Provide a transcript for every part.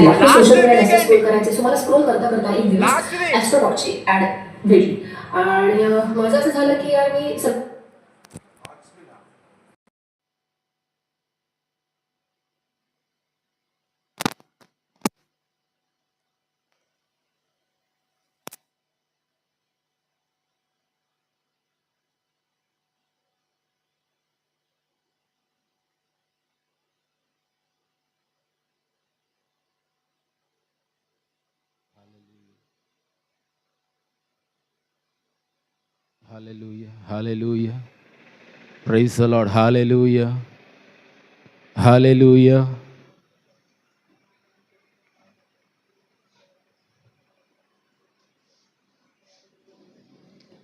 केला हे. Social media scroll करायचे. सो मला स्क्रोल करता करता एक दिवस ॲस्ट्रोटॉकची ॲड भेटली. आणि माझं असं झालं की यार मी Hallelujah. Hallelujah. Praise the Lord. Hallelujah. Hallelujah.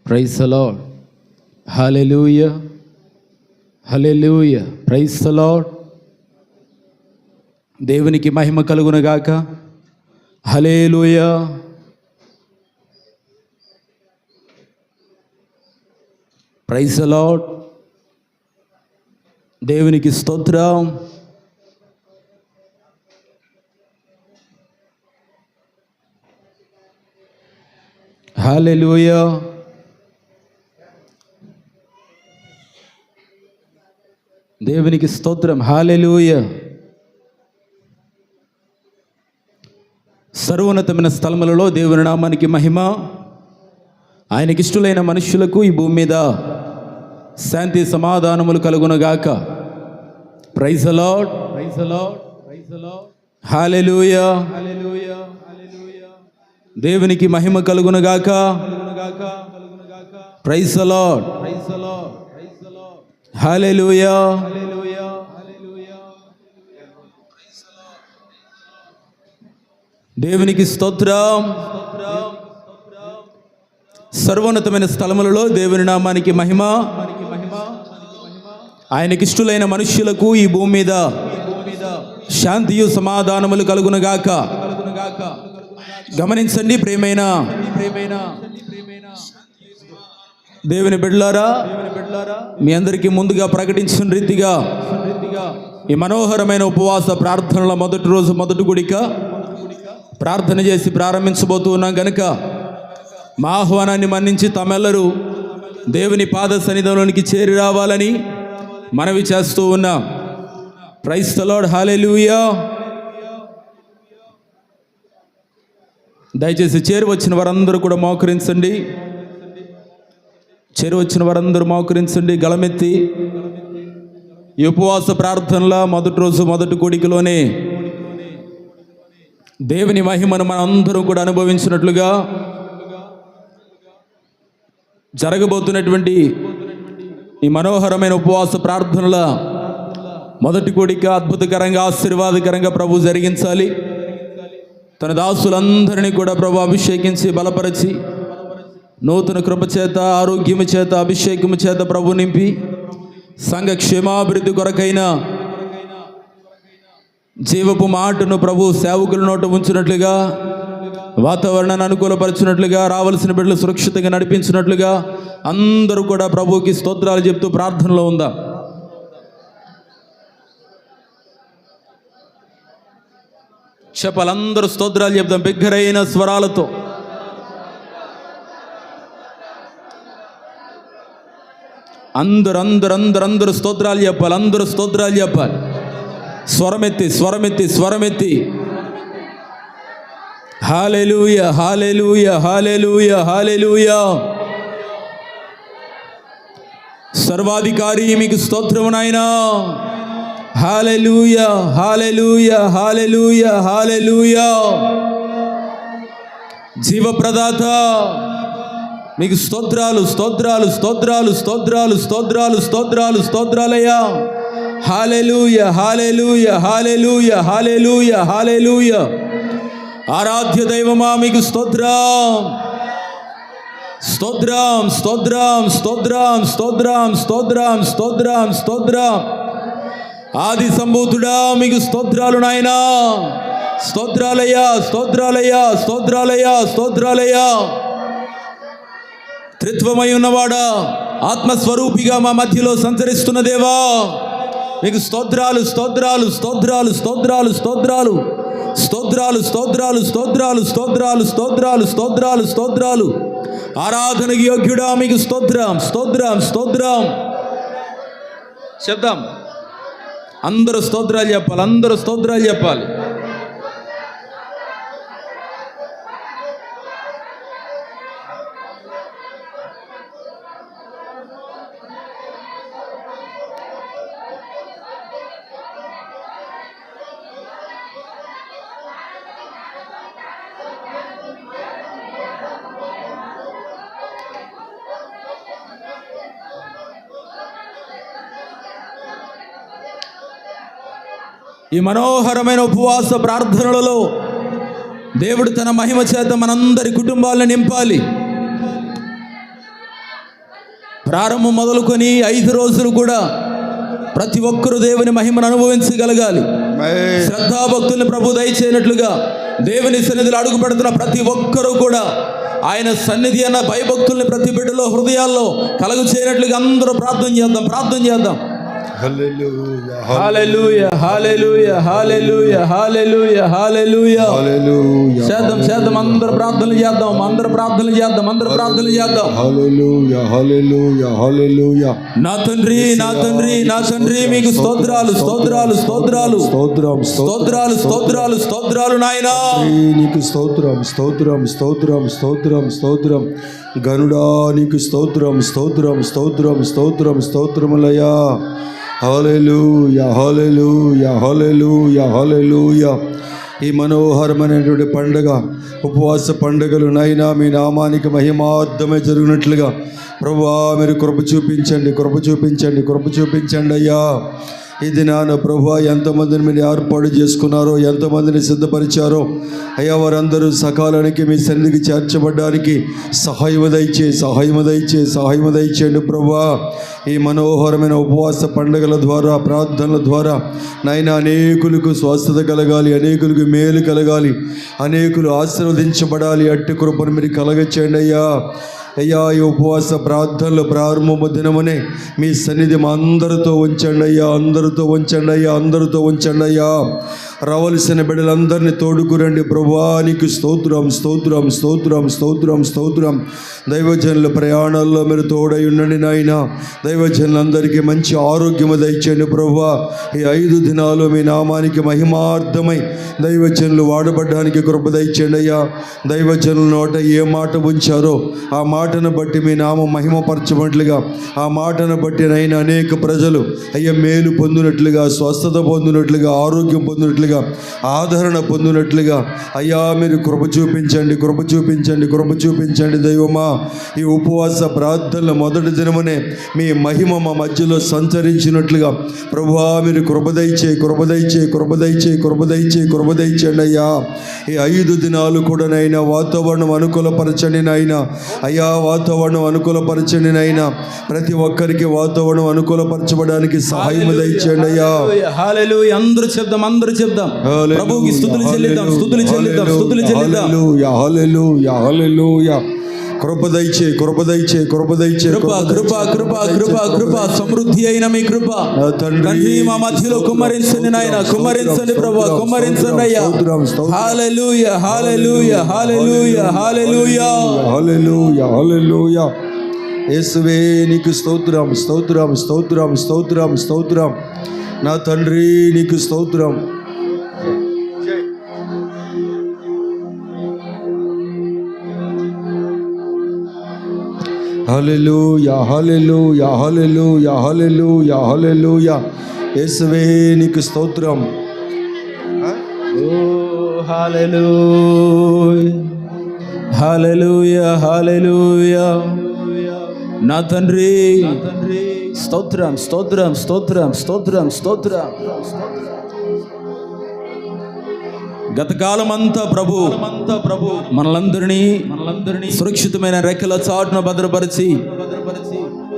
Praise the Lord. Hallelujah. Hallelujah. Praise the Lord. దేవునికి మహిమ కలుగునగాక హలేలుయా ప్రైజ్ లాడ్ దేవునికి స్తోత్రం. హాలెలుయ దేవునికి స్తోత్రం. హాలెలుయ సర్వోన్నతమైన స్థలములలో దేవుని నామానికి మహిమ. ఆయనకిష్టులైన మనుషులకు ఈ భూమి మీద శాంతి సమాధానములు కలుగునగాక ప్రైజ్ అలాడ్ ప్రైజ్ అలాడ్ అలాడ్ దేవునికి మహిమ కలుగునగాక ప్రైజ్ అలాడ్ ప్రైజ్ దేవునికి స్తోత్రం. సర్వోన్నతమైన స్థలములలో దేవుని నామానికి మహిమ. ఆయనకిష్టులైన మనుష్యులకు ఈ భూమి మీద శాంతియు సమాధానములు కలుగునగాక. గమనించండి ప్రేమైన. దేవుని బిడ్లారా మీ అందరికీ ముందుగా ప్రకటించిన రీతిగా ఈ మనోహరమైన ఉపవాస ప్రార్థనల మొదటి రోజు మొదటి గుడిక ప్రార్థన చేసి ప్రారంభించబోతూ ఉన్నాం. గనుక మా ఆహ్వానాన్ని మన్నించి తమెల్లరూ దేవుని పాద సన్నిధిలోనికి చేరి రావాలని మనవి చేస్తూ ఉన్నాం. ప్రైస్ తలాడ్ దయచేసి చేరు వచ్చిన వారందరూ కూడా మోకరించండి. చేరు వచ్చిన వారందరూ మోకరించండి గళమెత్తి. ఈ ఉపవాస ప్రార్థనల మొదటి రోజు మొదటి కోడికలోనే దేవుని మహిమను మనం అందరం కూడా అనుభవించినట్లుగా జరగబోతున్నటువంటి ఈ మనోహరమైన ఉపవాస ప్రార్థనల మొదటి కోడిక అద్భుతకరంగా ఆశీర్వాదకరంగా ప్రభు జరిగించాలి. తన దాసులందరినీ కూడా ప్రభు అభిషేకించి బలపరిచి నూతన కృప చేత ఆరోగ్యము చేత అభిషేకము చేత ప్రభు నింపి సంఘ క్షేమాభివృద్ధి కొరకైన జీవపు మాటను ప్రభు సేవకుల నోట ఉంచినట్లుగా వాతావరణాన్ని అనుకూలపరిచినట్లుగా రావలసిన బిడ్డలు సురక్షితంగా నడిపించినట్లుగా అందరూ కూడా ప్రభువుకి స్తోత్రాలు చెప్తూ ప్రార్థనలో ఉందా. చెప్పాలందరూ స్తోత్రాలు చెప్దాం బిగ్గరైన స్వరాలతో. అందరు అందరు అందరు అందరు స్తోత్రాలు చెప్పాలి అందరూ స్తోత్రాలు చెప్పాలి. స్వరమెత్తి స్వరమెత్తి స్వరమెత్తి. హాలెలూయ హాలెలూయ హాలెలూయ హాలెలూయ సర్వాధికారి మీకు స్తోత్రము నాయనా హాలెలూయ హాలెలూయ హాలెలూయ హాలెలూయ జీవప్రదాత మీకు స్తోత్రాలు స్తోత్రాలు స్తోత్రాలు స్తోత్రాలు స్తోత్రాలు స్తోత్రాలు స్తోత్రాలయ్యా hallelujah hallelujah hallelujah hallelujah hallelujah ఆరాధ్య దైవమా మీకు స్తోత్రం. స్తోత్రం స్తోత్రం స్తోత్రం స్తోత్రం స్తోత్రం స్తోత్రం స్తోత్రం. ఆది సంభూతుడా మీకు స్తోత్రాలు నాయనా. స్తోత్రాలయ్యా స్తోత్రాలయ్యా స్తోత్రాలయ్యా స్తోత్రాలయ్యా. త్రిత్వమై ఉన్నవాడా ఆత్మస్వరూపిగా మా మధ్యలో సంచరిస్తున్న దేవా. మీకు స్తోత్రాలు స్తోత్రాలు స్తోత్రాలు స్తోత్రాలు స్తోత్రాలు. స్తోత్రాలు స్తోత్రాలు స్తోత్రాలు స్తోత్రాలు స్తోత్రాలు స్తోత్రాలు స్తోత్రాలు. ఆరాధనకి యోగ్యుడా మీకు స్తోత్రం స్తోత్రం స్తోత్రం. చెప్దాం. అందరూ స్తోత్రాలు చెప్పాలి అందరూ స్తోత్రాలు చెప్పాలి. ఈ మనోహరమైన ఉపవాస ప్రార్థనలలో దేవుడు తన మహిమ చేత మనందరి కుటుంబాలను నింపాలి. ప్రారంభం మొదలుకొని ఐదు రోజులు కూడా ప్రతి ఒక్కరూ దేవుని మహిమను అనుభవించగలగాలి. శ్రద్ధాభక్తుల్ని ప్రభు దయచేయనట్లుగా దేవుని సన్నిధిలో అడుగు పెడుతున్న ప్రతి ఒక్కరూ కూడా ఆయన సన్నిధి అన్న భయభక్తుల్ని ప్రతి బిడ్డలో హృదయాల్లో కలుగు చేయనట్లుగా అందరూ ప్రార్థన చేద్దాం ప్రార్థన చేద్దాం. చేద్దాం చేద్దాం అందరు ప్రార్థనలు చేద్దాం అందరు ప్రార్థనలు చేద్దాం అందరు ప్రార్థనలు చేద్దాం నా తండ్రి నా తండ్రి నా తండ్రి మీకు స్తోత్రాలు స్తోత్రాలు స్తోత్రాలు. స్తోత్రం స్తోత్రాలు స్తోత్రాలు స్తోత్రాలు నాయనా. స్తోత్రం నీకు స్తోత్రం స్తోత్రం స్తోత్రం స్తోత్రం స్తోత్రం. గనుడా నీకు స్తోత్రం స్తోత్రం స్తోత్రం స్తోత్రం స్తోత్రములయ్యా. హలెలు యహలెలు యహలెలు యహలెలు ఈ మనోహరమైనటువంటి పండగ ఉపవాస పండుగలు నైనా మీ నామానికి మహిమార్థమే జరిగినట్లుగా. ప్రభా మీరు కృప చూపించండి కృప చూపించండి కృప చూపించండి అయ్యా. ఇది నాన్న ప్రభు ఎంతమందిని మీరు ఏర్పాటు చేసుకున్నారో ఎంతమందిని సిద్ధపరిచారో అయ్యా వారందరూ సకాలానికి మీ సన్నిధికి చేర్చబడ్డానికి సహాయము దయచే సహాయము దయచే సహాయము దయచేయండి ప్రభా. ఈ మనోహరమైన ఉపవాస పండుగల ద్వారా ప్రార్థనల ద్వారా నాయన అనేకులకు స్వస్థత కలగాలి అనేకులకు మేలు కలగాలి అనేకులు ఆశీర్వదించబడాలి. అట్టి కృపను మీరు కలగచేయండి అయ్యా. అయ్యా ఈ ఉపవాస ప్రార్థనలు ప్రారంభము దినమునే మీ సన్నిధి మా అందరితో ఉంచండి అయ్యా అందరితో ఉంచండి అయ్యా అందరితో ఉంచండి అయ్యా. రావలసిన బిడ్డలందరినీ తోడుకురండి ప్రభానికి స్తోత్రం స్తోత్రం స్తోత్రం స్తోత్రం స్తోత్రం. దైవజనుల ప్రయాణాల్లో మీరు తోడై ఉండండి నాయన. దైవజనులందరికీ మంచి ఆరోగ్యము దయచేయండి ప్రభా ఈ ఐదు దినాలు మీ నామానికి మహిమార్థమై దైవజనులు వాడబడ్డానికి కృప దయచేయండి అయ్యా. దైవజనుల నోట ఏ మాట ఉంచారో ఆ మాటను బట్టి మీ నామం మహిమపరచబట్లుగా ఆ మాటను బట్టి నైనా అనేక ప్రజలు అయ్యా మేలు పొందినట్లుగా స్వస్థత పొందినట్లుగా ఆరోగ్యం పొందినట్లుగా ఆదరణ పొందినట్లుగా అయ్యా మీరు కృప చూపించండి కృప చూపించండి కృప చూపించండి దైవమా ఈ ఉపవాస ప్రార్థనల మొదటి దినమునే మీ మహిమ మా మధ్యలో సంచరించినట్లుగా ప్రభువా మీరు కృపదైచే కృపదైచే కృపదైచే కృపదైచే కృపదైచండి అయ్యా. ఈ ఐదు దినాలు కూడా నైనా వాతావరణం అనుకూలపరచండి నాయనా. అయ్యా వాతావరణం అనుకూలపరచండి నాయనా. ప్రతి ఒక్కరికి వాతావరణం అనుకూలపరచబడానికి సహాయం దయచేయండి అయ్యా. అందరూ చెప్దాం అందరూ చెప్దాం. ప్రభువుకి స్థుతులు చెల్లిద్దాం స్థుతులు చెల్లిద్దాం స్థుతులు చెల్లిద్దాం. హల్లెలూయా హల్లెలూయా హల్లెలూయా. కృప దయచే కృప దయచే కృప దయచే కృప కృప కృప కృప కృప సమృద్ధి అయిన మీ కృప. తండ్రి మా మధ్యలో కుమ్మరించండి నాయన కుమ్మరించండి ప్రభా కుమ్మరించండి అయ్యా. Hallelujah hallelujah hallelujah hallelujah hallelujah hallelujah. యేసువే నీకు స్తోత్రం స్తోత్రం స్తోత్రం స్తోత్రం స్తోత్రం. నా తండ్రి నీకు స్తోత్రం. హల్లెలూయా హల్లెలూయా హల్లెలూయా హల్లెలూయా హల్లెలూయా యేసువే నీకు స్తోత్రం ఓ హాలెలూయా హాలెలూయా హాలెలూయా నా తండ్రి స్తోత్రం స్తోత్రం స్తోత్రం స్తోత్రం స్తోత్రం గతకాలం అంతా ప్రభు అంతా ప్రభు మనలందరినీ మనలందరినీ సురక్షితమైన రెక్కల చాటున భద్రపరిచి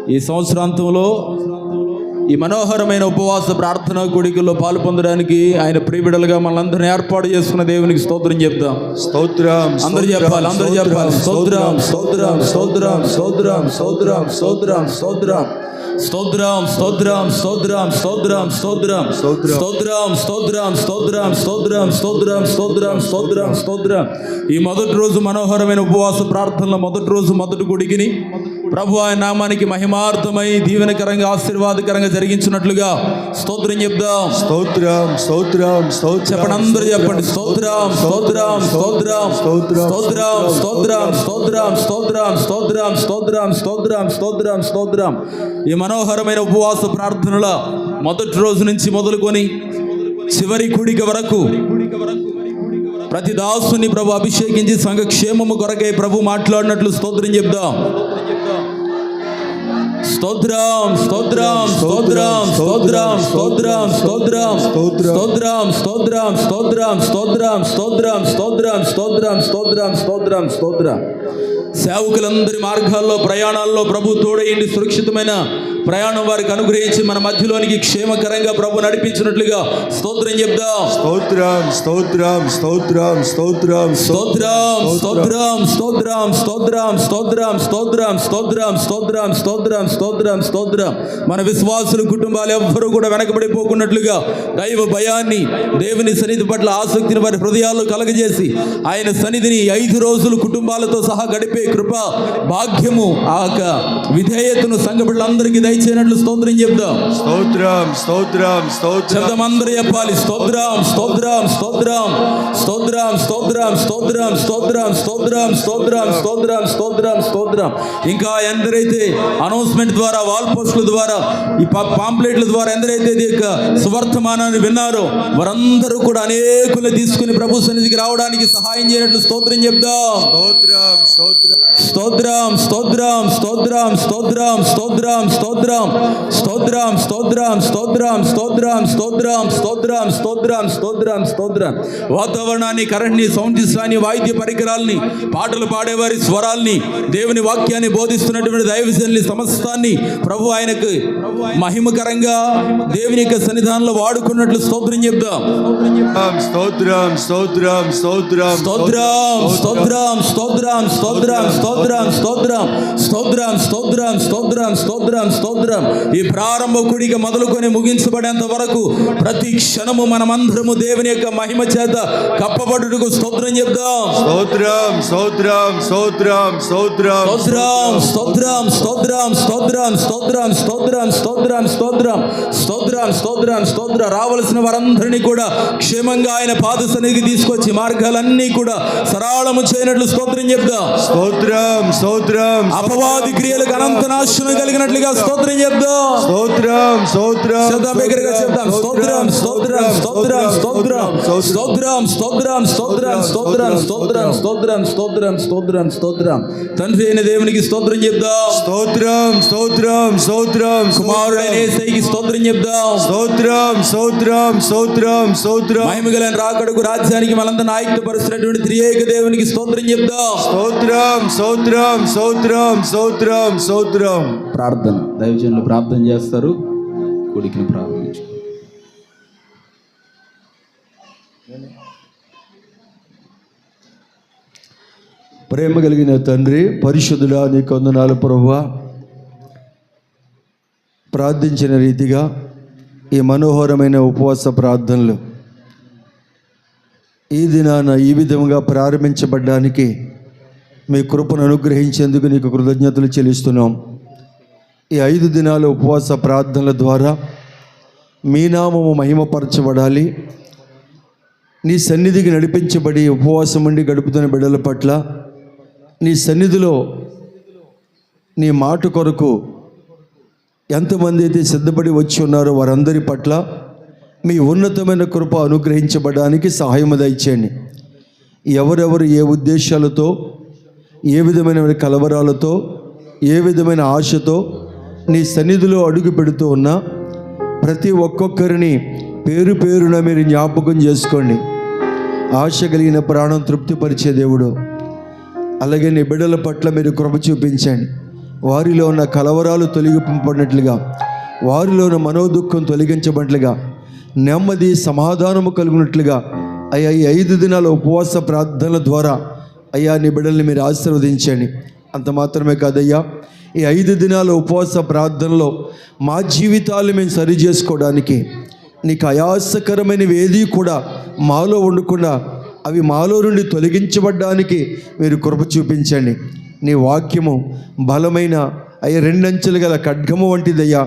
ఈ సంవత్సరాంతంలో ఈ మనోహరమైన ఉపవాస ప్రార్థన కూడికల్లో పాలు పొందడానికి ఆయన ప్రియబిడలుగా మనందరిని ఏర్పాటు చేసుకున్న దేవునికి స్తోత్రం చెప్తాం స్తోత్రం అందరూ చెప్పాలి అందరూ చెప్పాలి. స్తోత్రం స్తోత్రం స్తోత్రం స్తోత్రం స్తోత్రం స్తోత్రం స్తోత్రం స్తోత్రం. స్తోత్రం స్తోత్రం స్తోత్రం స్తోత్రం స్తోత్రం. స్తోత్రం స్తోత్రం స్తోత్రం స్తోత్రం స్తోత్రం స్తోత్రం స్తోత్రం స్తోత్రం ఈ మొదటి రోజు మనోహరమైన ఉపవాస ప్రార్థనల మొదటి రోజు మొదటి గుడికిని ప్రభు ఆయన నామానికి మహిమార్థమై దీవెనకరంగా ఆశీర్వాదకరంగా జరిగించినట్లుగా స్తోత్రం చెప్దాం స్తోత్రం స్తోత్రం స్తోత్రం చెప్పండి అందరూ చెప్పండి స్తోత్రం స్తోత్రం స్తోత్రం స్తోత్రం స్తోత్రం స్తోత్రం స్తోత్రం స్తోత్రం స్తోత్రం స్తోత్రం స్తోత్రం స్తోత్రం స్తోత్రం ఈ మనోహరమైన ఉపవాస ప్రార్థనల మొదటి రోజు నుంచి మొదలుకొని చివరి కూడిక వరకు ప్రతి దాసుని ప్రభు అభిషేకించి సంఘ క్షేమము కొరకై ప్రభు మాట్లాడినట్లు స్తోత్రం చెప్దాం స్తోత్రం స్తోత్రం స్తోత్రం స్తోత్రం స్తోత్రం స్తోత్రం స్తోత్రం స్తోత్రం స్తోత్రం స్తోత్రం స్తోత్రం స్తోత్రం స్తోత్రం స్తోత్రం స్తోత్రం స్తోత్రం సేవకులందరి మార్గాల్లో ప్రయాణాల్లో ప్రభు తోడయండి సురక్షితమైన ప్రయాణం వారికి అనుగ్రహించి మన మధ్యలోనికి క్షేమకరంగా ప్రభు నడిపించినట్లుగా స్తోత్రం చెప్దాం స్తోత్రం స్తోత్రం స్తోత్రం స్తోత్రం స్తోత్రం స్తోత్రం స్తోత్రం స్తోత్రం స్తోత్రం స్తోత్రం స్తోత్రం స్తోత్రం స్తోత్రం స్తోత్రం స్తోత్రం మన విశ్వాసుల కుటుంబాలు ఎవ్వరూ కూడా వెనకబడిపోకున్నట్లుగా దైవ భయాన్ని దేవుని సన్నిధి పట్ల ఆసక్తిని వారి హృదయాల్లో కలగజేసి ఆయన సన్నిధిని ఐదు రోజులు కుటుంబాలతో సహా గడిపే కృప భాగ్యము ఆ యొక్క విధేయతను సంఘ బిడ్డలందరికీ దయచేయనట్లు స్తోత్రం చెప్దాం. స్తోత్రం స్తోత్రం స్తోత్రం. శబ్దం అందరూ చెప్పాలి. స్తోత్రం స్తోత్రం స్తోత్రం. స్తోత్రం స్తోత్రం స్తోత్రం స్తోత్రం స్తోత్రం స్తోత్రం స్తోత్రం స్తోత్రం స్తోత్రం. ఇంకా ఎందరైతే అనౌన్స్మెంట్ ద్వారా వాల్ పోస్టుల ద్వారా ఈ పాంప్లెట్ల ద్వారా ఎందరైతే సువర్తమానాన్ని విన్నారో వారందరూ కూడా అనేకులు తీసుకుని ప్రభు సన్నిధికి రావడానికి సహాయం చేయనట్లు స్తోత్రం చెప్దాం. స్తోత్రం స్తోత్రం. స్తోత్రం స్తోత్రం స్తోత్రం స్తోత్రం స్తోత్రం స్తోత్రం స్తోత్రం స్తోత్రం స్తోత్రం స్తోత్రం స్తోత్రం స్తోత్రం స్తోత్రం స్తోత్రం స్తోత్రం వాతావరణాన్ని కరెంట్ని సౌండ్ సిస్టాన్ని వాయిద్య పరికరాల్ని పాటలు పాడేవారి స్వరాల్ని దేవుని వాక్యాన్ని బోధిస్తున్నటువంటి దైవశల్ని సమస్తాన్ని ప్రభు ఆయనకు మహిమకరంగా దేవుని యొక్క సన్నిధానంలో వాడుకున్నట్లు స్తోత్రం చెప్దాం స్తోత్రం స్తోత్రం స్తోత్రం స్తోత్రం స్తోత్రం స్తోత్రం స్తోత్రం స్తోత్రం స్తోత్రం స్తోత్రం స్తోత్రం స్తోత్రం స్తోత్రం స్తోత్రం ఈ ప్రారంభ కుడిక మొదలుకొని ముగించబడేంత వరకు ప్రతి క్షణము మనమందరము దేవుని యొక్క మహిమ చేత కప్పబడుటకు స్తోత్రం చెప్దాం స్తోత్రం స్తోత్రం స్తోత్రం స్తోత్రం స్తోత్రం స్తోత్రం స్తోత్రం స్తోత్రం స్తోత్రం స్తోత్రం స్తోత్రం స్తోత్రం స్తోత్రం స్తోత్రం స్తోత్రం రావలసిన వారందరినీ కూడా క్షేమంగా ఆయన పాద సన్నిధికి తీసుకొచ్చి మార్గాలన్నీ కూడా సరళము చేయనట్లు స్తోత్రం చెప్దాం స్తోత్రం స్తోత్రం అపవాది క్రియలకు అనంత నాశనం కలిగినట్లుగా స్తోత్రం చెప్దాం స్తోత్రం స్తోత్రం శబ్దం బిగ్గరగా చెప్దాం స్తోత్రం స్తోత్రం స్తోత్రం స్తోత్రం స్తోత్రం స్తోత్రం స్తోత్రం స్తోత్రం స్తోత్రం స్తోత్రం స్తోత్రం స్తోత్రం స్తోత్రం తండ్రి అయిన దేవునికి స్తోత్రం చెప్దాం స్తోత్రం స్తోత్రం స్తోత్రం కుమారుడైన యేసయ్యకి స్తోత్రం చెప్దాం స్తోత్రం స్తోత్రం స్తోత్రం స్తోత్రం మహిమగలైన రాకడకు రాజ్యానికి త్రియేక దేవునికి స్తోత్రం చెప్దాం స్తోత్రం స్తోత్రం స్తోత్రం స్తోత్రం స్తోత్రం ప్రార్థన. దైవజనులు ప్రార్థన చేస్తారు. కొడుకుని ప్రారంభించు ప్రేమ కలిగిన తండ్రి పరిశుద్ధుడా నీకు వందనాలు ప్రభువా. ప్రార్థించిన రీతిగా ఈ మనోహరమైన ఉపవాస ప్రార్థనలు ఈ దినాన ఈ విధంగా ప్రారంభించబడ్డానికి మీ కృపను అనుగ్రహించేందుకు నీకు కృతజ్ఞతలు చెల్లిస్తున్నాం. ఈ ఐదు దినాల ఉపవాస ప్రార్థనల ద్వారా మీ నామము మహిమపరచబడాలి. నీ సన్నిధికి నడిపించబడి ఉపవాసం ఉండి గడుపుతున్న బిడ్డల పట్ల నీ సన్నిధిలో నీ మాట కొరకు ఎంతమంది అయితే సిద్ధపడి వచ్చి ఉన్నారో వారందరి పట్ల మీ ఉన్నతమైన కృప అనుగ్రహించబడడానికి సహాయం దయచేయండి. ఎవరెవరు ఏ ఉద్దేశాలతో ఏ విధమైన కలవరాలతో ఏ విధమైన ఆశతో నీ సన్నిధిలో అడుగు పెడుతూ ఉన్నా ప్రతి ఒక్కొక్కరిని పేరు పేరున మీరు జ్ఞాపకం చేసుకోండి. ఆశ కలిగిన ప్రాణం తృప్తిపరిచే దేవుడు. అలాగే నీ బిడ్డల పట్ల మీరు కృప చూపించండి. వారిలో ఉన్న కలవరాలు తొలగింపబడినట్లుగా వారిలో ఉన్న మనోదుఖం తొలగించబడినట్లుగా నెమ్మది సమాధానము కలుగునట్లుగా అయ్యా ఈ ఐదు దినాల ఉపవాస ప్రార్థనల ద్వారా అయ్యా నీ బిడ్డల్ని మీరు ఆశీర్వదించండి. అంత మాత్రమే కాదయ్యా ఈ ఐదు దినాల ఉపవాస ప్రార్థనలో మా జీవితాలు మేము సరి చేసుకోవడానికి నీకు అయాసకరమైనవి ఏది కూడా మాలో ఉండకుండా అవి మాలో నుండి తొలగించబడ్డానికి మీరు కృప చూపించండి. నీ వాక్యము బలమైన అయ్యా రెండంచెలు గల ఖడ్గము వంటిదయ్యా.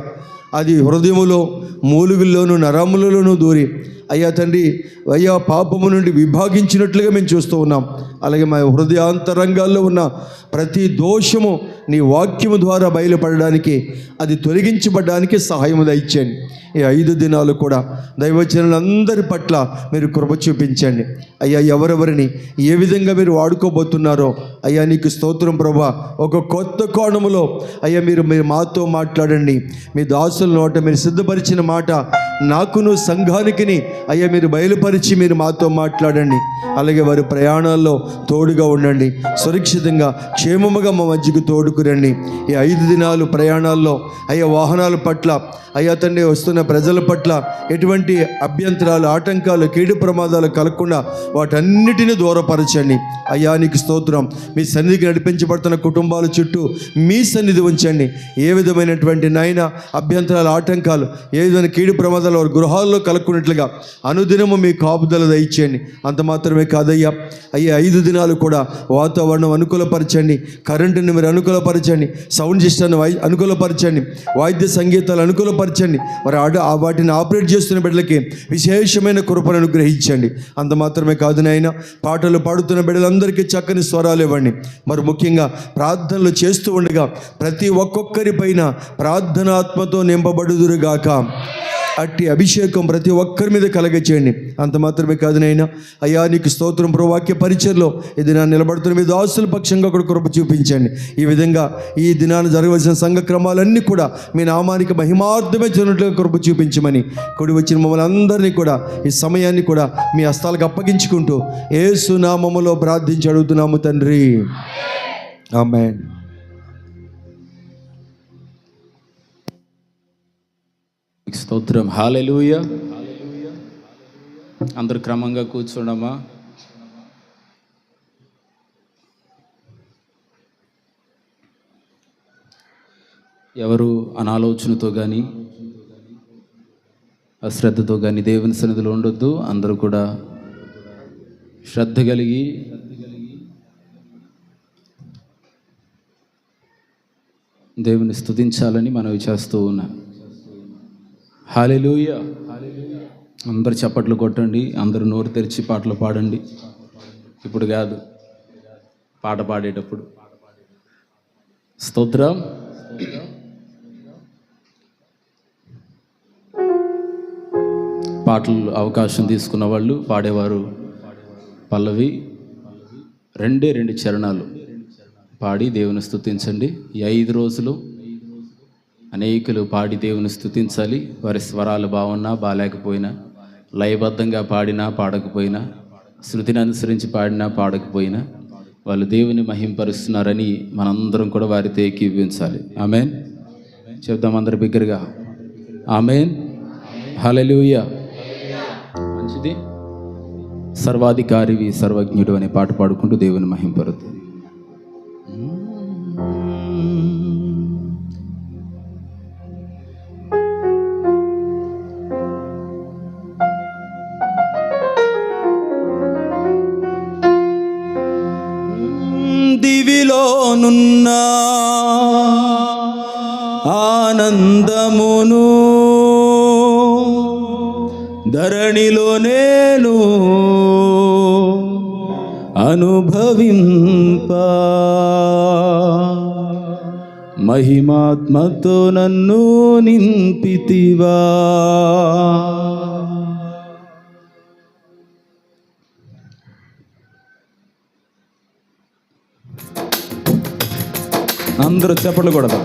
అది హృదయములో మూలుగుల్లోనూ నరములలోనూ దూరి అయ్యా తండ్రి అయ్యా పాపము నుండి విభాగించినట్లుగా మేము చూస్తూ ఉన్నాం. అలాగే మా హృదయాంతరంగాల్లో ఉన్న ప్రతి దోషము నీ వాక్యము ద్వారా బయలుపడడానికి అది తొలగించబడడానికి సహాయం దయచేయండి. ఈ ఐదు దినాలు కూడా దైవజనులందరి పట్ల మీరు కృప చూపించండి. అయ్యా ఎవరెవరిని ఏ విధంగా మీరు వాడుకోబోతున్నారో అయ్యా నీకు స్తోత్రం ప్రభా. ఒక కొత్త కోణములో అయ్యా మీరు మీరు మాతో మాట్లాడండి. మీ దాసుల నోట మీరు సిద్ధపరిచిన మాట నాకును సంఘానికిని అయ్యా మీరు బయలుపరిచి మీరు మాతో మాట్లాడండి. అలాగే వారి ప్రయాణాల్లో తోడుగా ఉండండి. సురక్షితంగా క్షేమముగా మా మధ్యకు తోడుకురండి. ఈ ఐదు దినాలు ప్రయాణాల్లో అయ్యా వాహనాల పట్ల అయ్యా తండ్రి వస్తున్న ప్రజల పట్ల ఎటువంటి అభ్యంతరాలు ఆటంకాలు కీడు ప్రమాదాలు కలగకుండా వాటన్నిటిని దూరపరచండి. అయ్యా నీకు స్తోత్రం. మీ సన్నిధికి నడిపించబడుతున్న కుటుంబాల చుట్టూ మీ సన్నిధి ఉంచండి. ఏ విధమైనటువంటి నాయన అభ్యంతరాలు ఆటంకాలు ఏ విధమైన కీడు ప్రమాదాలు వారి గృహాల్లో కలుక్కున్నట్లుగా అనుదినము మీ కాపుదల దయచేయండి. అంత మాత్రమే కాదయ్యా. అయ్యే ఐదు దినాలు కూడా వాతావరణం అనుకూలపరచండి కరెంటుని మీరు అనుకూలపరచండి సౌండ్ సిస్టమ్ని వై అనుకూలపరచండి వాయిద్య సంగీతాలు అనుకూలపరచండి మరి ఆ వాటిని ఆపరేట్ చేస్తున్న బిడ్డలకి విశేషమైన కృపను అనుగ్రహించండి. అంత మాత్రమే కాదు నాయన పాటలు పాడుతున్న బిడ్డలందరికీ చక్కని స్వరాలు ఇవ్వండి. మరి ముఖ్యంగా ప్రార్థనలు చేస్తూ ఉండగా ప్రతి ఒక్కొక్కరి పైన ప్రార్థనాత్మతో నింపబడుదురుగాక. అట్టి అభిషేకం ప్రతి ఒక్కరి మీద కలగచేయండి. అంత మాత్రమే కాదు నైనా అయ్యా నీకు స్తోత్రం ప్రవాక్య పరిచయలో ఈ దినాన్ని నిలబడుతున్న మీద ఆస్తుల పక్షంగా కూడా కృప చూపించండి. ఈ విధంగా ఈ దినాన్ని జరగవలసిన సంఘక్రమాలన్నీ కూడా మీ నామానికి మహిమార్థమే జరిగినట్లుగా కృప చూపించమని కొడి వచ్చిన మమ్మల్ని అందరినీ కూడా ఈ సమయాన్ని కూడా మీ హస్తాలకు అప్పగించుకుంటూ ఏసు నామములో ప్రార్థించి అడుగుతున్నాము తండ్రి. ఆమెన్. స్తోత్రం. హాలెలూయ అందరు క్రమంగా కూర్చోడమ్మా. ఎవరు అనాలోచనతో కానీ అశ్రద్ధతో కానీ దేవుని సన్నిధిలో ఉండొద్దు. అందరూ కూడా శ్రద్ధ కలిగి దేవుని స్తుతించాలని మనవి చేస్తూ ఉన్నాను హాలెలూయ. అందరు చప్పట్లు కొట్టండి అందరూ నోరు తెరిచి పాటలు పాడండి. ఇప్పుడు కాదు పాట పాడేటప్పుడు. స్తోత్రం. పాటలు అవకాశం తీసుకున్న వాళ్ళు పాడేవారు పల్లవి. రెండే రెండు చరణాలు పాడి దేవుని స్తుతించండి. ఈ ఐదు రోజులు అనేకులు పాడి దేవుని స్థుతించాలి వారి స్వరాలు బాగున్నా బాగాలేకపోయినా లయబద్ధంగా పాడినా పాడకపోయినా శృతిని అనుసరించి పాడినా పాడకపోయినా వాళ్ళు దేవుని మహింపరుస్తున్నారని మనందరం కూడా వారితో ఏకీవించాలి ఆమెన్. చెప్దాం అందరి బిగ్గరగా. ఆమెన్. హలలుయ మంచిది. సర్వాధికారివి సర్వజ్ఞుడు అనే పాట పాడుకుంటూ దేవుని మహింపరుద్దు. మహిమాత్మతో నన్ను నింపితివా. అందరూ చెప్పట్లు కొడదాం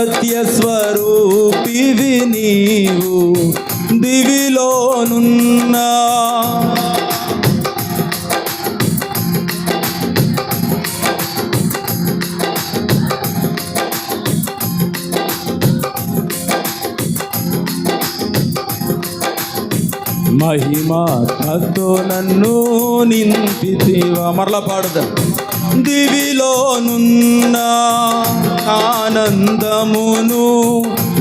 సత్య స్వరూపివి నీవు. దివిలోనున్నా మహిమాత్మతో నన్ను నింపితివా మరలా పాడుదాం దివిలోనున్న ఆనందమును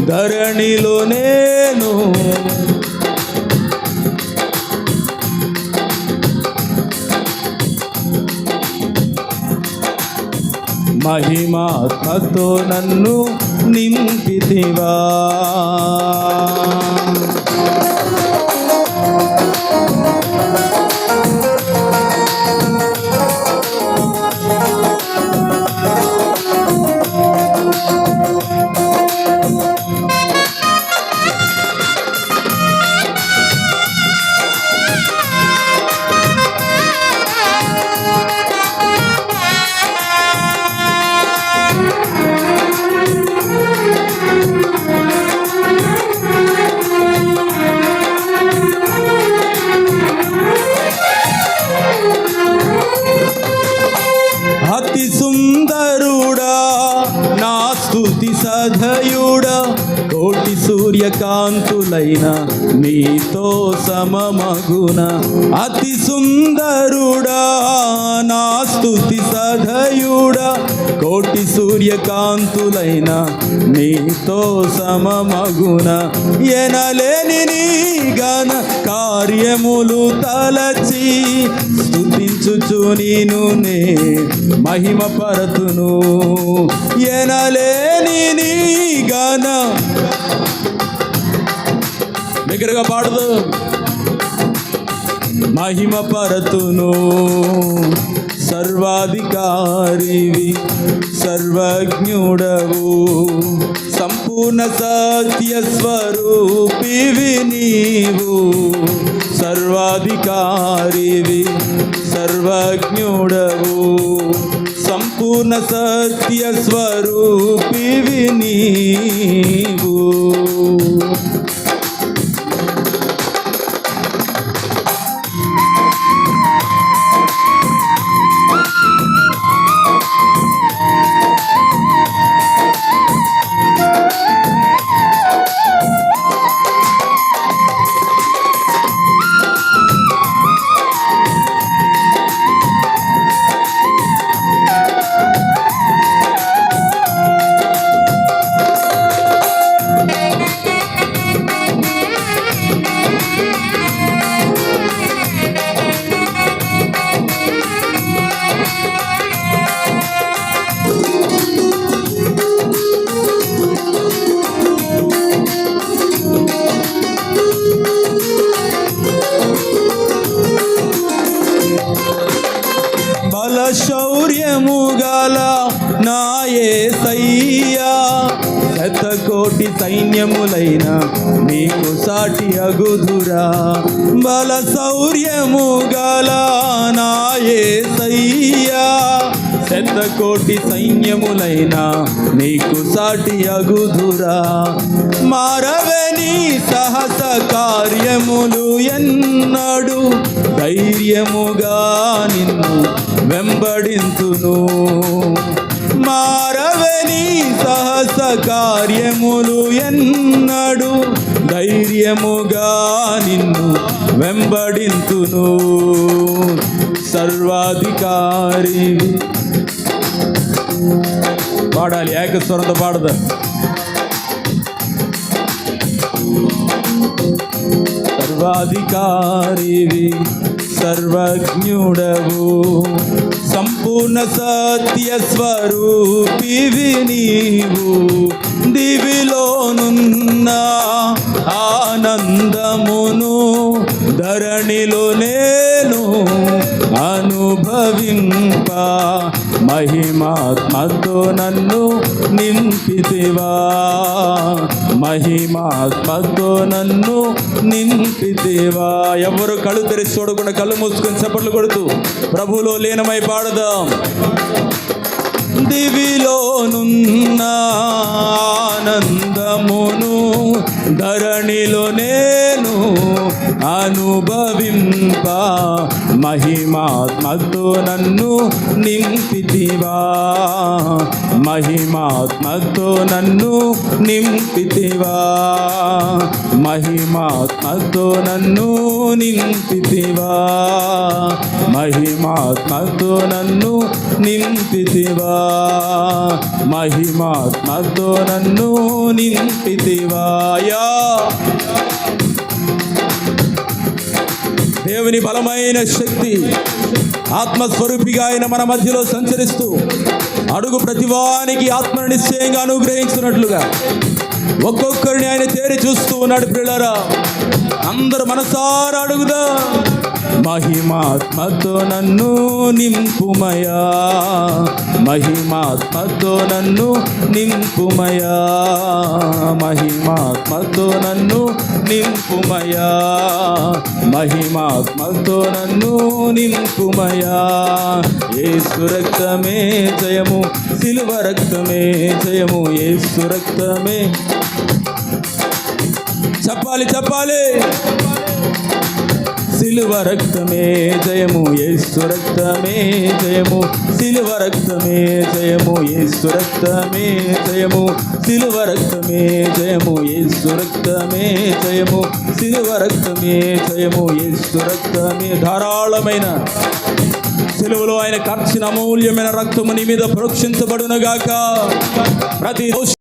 ధరణిలో నేను మహిమాత్మతో నన్ను నింపితివా. సూర్యకాంతులైన నీతో సమమగున అతి సుందరుడా నా స్తుతి సధయుడా కోటి సూర్యకాంతులైన నీతో సమమగున ఎనలేని నీ గణ కార్యములు తలచి స్థుతించుచు నేను నే మహిమ పరతును. ఎనలేని నీ గణ దగ్గరగా పాడదు. మహిమ పరతును సర్వాధికారివి సర్వజ్ఞుడవు. సంపూర్ణ సత్య స్వరూపివి నీవు. సర్వాధికారివి సర్వజ్ఞుడవు. సంపూర్ణ సత్య స్వరూపివి నీవు. సయ్యా శతకోటి సైన్యములైన నీకు సాటి అగుదురా. మారవని సహస కార్యములు ఎన్నడు ధైర్యముగా నిన్ను వెంబడింతును మారవని సహస కార్యములు ఎన్నడు ధైర్యముగా నిన్ను వెంబడింతును సర్వాధికారి పాడాలి ఏకస్వరంతో పాడదా సర్వాధికారివి సర్వజ్ఞుడవు సంపూర్ణ సత్య స్వరూపివి నీవు మహిమాత్మతో నన్ను నింపితివా. మహిమాత్మతో నన్ను నింపితివా. ఎవరు కళ్ళు తెరిచి చూడకుండా కళ్ళు మూసుకొని చప్పట్లు కొడుతూ ప్రభులో లీనమై పాడదాం. దివిలోనున్న ఆనందమును ధరణిలో నేను అనుభవింప మహిమాత్మతో నన్ను నింపితివా. మహిమాత్మతో నన్ను నింపితివా. మహిమాత్మతో నన్ను నింపితివా. మహిమాత్మతో నన్ను నింపితివా. మహిమాత్మతో నన్ను నింపితివాయా దేవుని బలమైన శక్తి ఆత్మస్వరూపిగా ఆయన మన మధ్యలో సంచరిస్తూ అడుగు ప్రతివానికి ఆత్మను నిశ్చయంగా అనుగ్రహించినట్లుగా ఒక్కొక్కరిని ఆయన తేరి చూస్తూ ఉన్నాడు పిల్లరా. అందరు మనసారా అడుగుదా. మహిమాత్మతో నన్ను నింపుమయా. మహిమాత్మతో నన్ను నింపుమయా. మహిమాత్మతో నన్ను నింపుమయా. మహిమాత్మతో నన్ను నింపుమయా. ఏ సురక్తమే జయము సిలువ రక్తమే జయము ఏ సురక్తమే చెప్పాలి చెప్పాలి. సిలువ రక్తమే జయము ఏసు రక్తమే జయము. సిలువ రక్తమే జయము ఏసు రక్తమే జయము. సిలువ రక్తమే జయము ఏసు రక్తమే జయము. సిలువ రక్తమే జయము ఏసు రక్తమే. ధారాళమైన సెలవులో ఆయన ఖర్చిన అమూల్యమైన రక్తము నీ మీద ప్రోక్షించబడునగాక. ప్రతి దోష